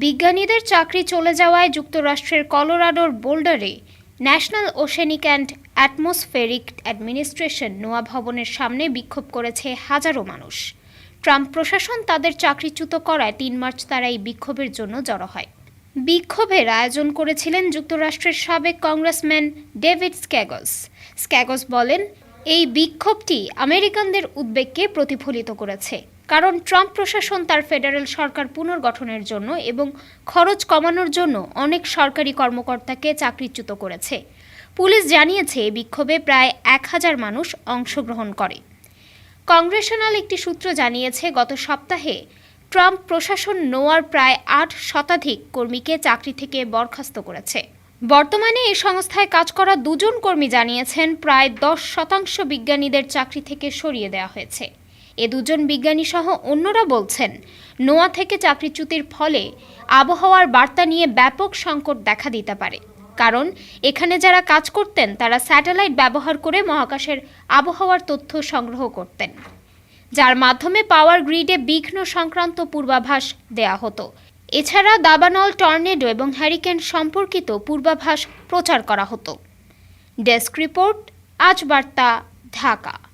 বিজ্ঞানীদের চাকরি চলে যাওয়ায় যুক্তরাষ্ট্রের কলোরাডোর বোল্ডারে National Oceanic and Atmospheric Administration NOAA ভবনের সামনে বিক্ষোভ করেছে হাজারো মানুষ। ট্রাম্প প্রশাসন তাদের চাকরিচ্যুত করায় তিন মার্চ তারা এই বিক্ষোভের জন্য জড়ো হয়। বিক্ষোভের আয়োজন করেছিলেন যুক্তরাষ্ট্রের সাবেক কংগ্রেসম্যান ডেভিড স্ক্যাগস। স্ক্যাগস বলেন, এই বিক্ষোভটি আমেরিকানদের উদ্বেগকে প্রতিফলিত করেছে। কারণ ট্রাম্প প্রশাসন তার ফেডারেল সরকার পুনর্গঠনের জন্য এবং খরচ কমানোর জন্য অনেক সরকারি কর্মকর্তাকে চাকরিচ্যুত করেছে। পুলিশ জানিয়েছে বিক্ষোভে প্রায় এক হাজার মানুষ অংশগ্রহণ করে। কংগ্রেশনাল একটি সূত্র জানিয়েছে, গত সপ্তাহে ট্রাম্প প্রশাসন নোয়ার প্রায় আট শতাধিক কর্মীকে চাকরি থেকে বরখাস্ত করেছে। বর্তমানে এই সংস্থায় কাজ করা দুজন কর্মী জানিয়েছেন, প্রায় দশ শতাংশ বিজ্ঞানীদের চাকরি থেকে সরিয়ে দেওয়া হয়েছে। এ দুজন বিজ্ঞানী সহ অন্যরা বলছেন, নোয়া থেকে চাকরিচ্যুতির ফলে আবহাওয়ার বার্তা নিয়ে ব্যাপক সংকট দেখা দিতে পারে। কারণ, এখানে যারা কাজ করতেন, তারা স্যাটেলাইট ব্যবহার করে মহাকাশের আবহাওয়ার তথ্য সংগ্রহ করতেন, যার মাধ্যমে পাওয়ার গ্রিডে বিঘ্ন সংক্রান্ত পূর্বাভাস দেয়া হতো। এছাড়া দাবানল, টর্নেডো এবং হ্যারিকেন সম্পর্কিত পূর্বাভাস প্রচার করা হতো। ডেস্ক রিপোর্ট, আজ বার্তা, ঢাকা।